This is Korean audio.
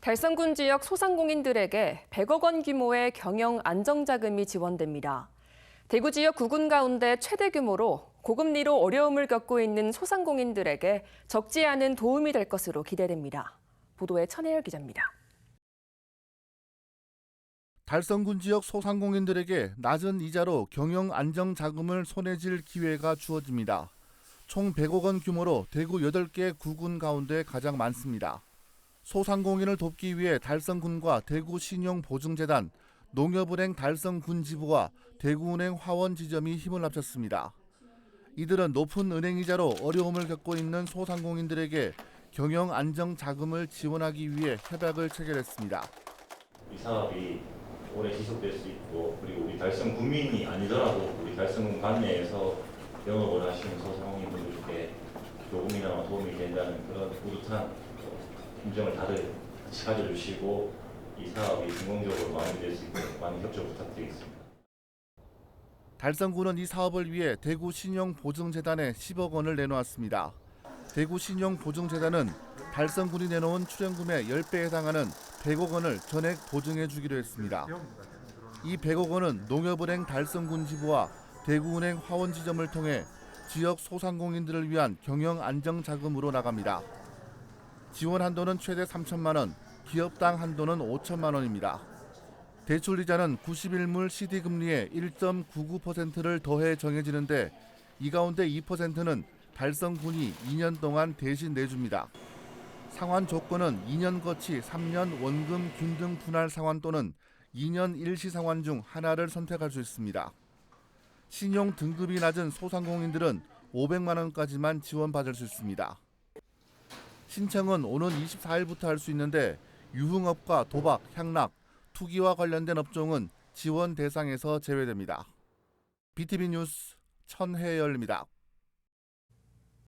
달성군 지역 소상공인들에게 100억 원 규모의 경영 안정자금이 지원됩니다. 대구 지역 구군 가운데 최대 규모로 고금리로 어려움을 겪고 있는 소상공인들에게 적지 않은 도움이 될 것으로 기대됩니다. 보도에 천혜열 기자입니다. 달성군 지역 소상공인들에게 낮은 이자로 경영 안정 자금을 손에 쥘 기회가 주어집니다. 총 100억 원 규모로 대구 8개 구군 가운데 가장 많습니다. 소상공인을 돕기 위해 달성군과 대구신용보증재단, 농협은행 달성군지부와 대구은행 화원지점이 힘을 합쳤습니다. 이들은 높은 은행 이자로 어려움을 겪고 있는 소상공인들에게 경영 안정 자금을 지원하기 위해 협약을 체결했습니다. 이 사업이 오래 지속될 수 있고 그리고 우리 달성 군민이 아니더라도 우리 달성군 관내에서 영업을 하시는 소상공인분들께 조금이나마 도움이 된다는 그런 뿌듯한 어, 심정을 다들 같이 가져주시고 이 사업이 성공적으로 마무리될 수 있도록 많은 협조 부탁드리겠습니다. 달성군은 이 사업을 위해 대구 신용보증재단에 10억 원을 내놓았습니다. 대구 신용보증재단은 달성군이 내놓은 출연금의 10배에 해당하는 100억 원을 전액 보증해 주기로 했습니다. 이 100억 원은 농협은행 달성군 지부와 대구은행 화원 지점을 통해 지역 소상공인들을 위한 경영 안정 자금으로 나갑니다. 지원 한도는 최대 3천만 원, 기업당 한도는 5천만 원입니다. 대출 이자는 91물 CD 금리의 1.99%를 더해 정해지는데 이 가운데 2%는 달성군이 2년 동안 대신 내줍니다. 상환 조건은 2년 거치 3년 원금 균등 분할 상환 또는 2년 일시 상환 중 하나를 선택할 수 있습니다. 신용 등급이 낮은 소상공인들은 500만 원까지만 지원받을 수 있습니다. 신청은 오는 24일부터 할 수 있는데 유흥업과 도박, 향락, 투기와 관련된 업종은 지원 대상에서 제외됩니다. BTV 뉴스 천혜열입니다.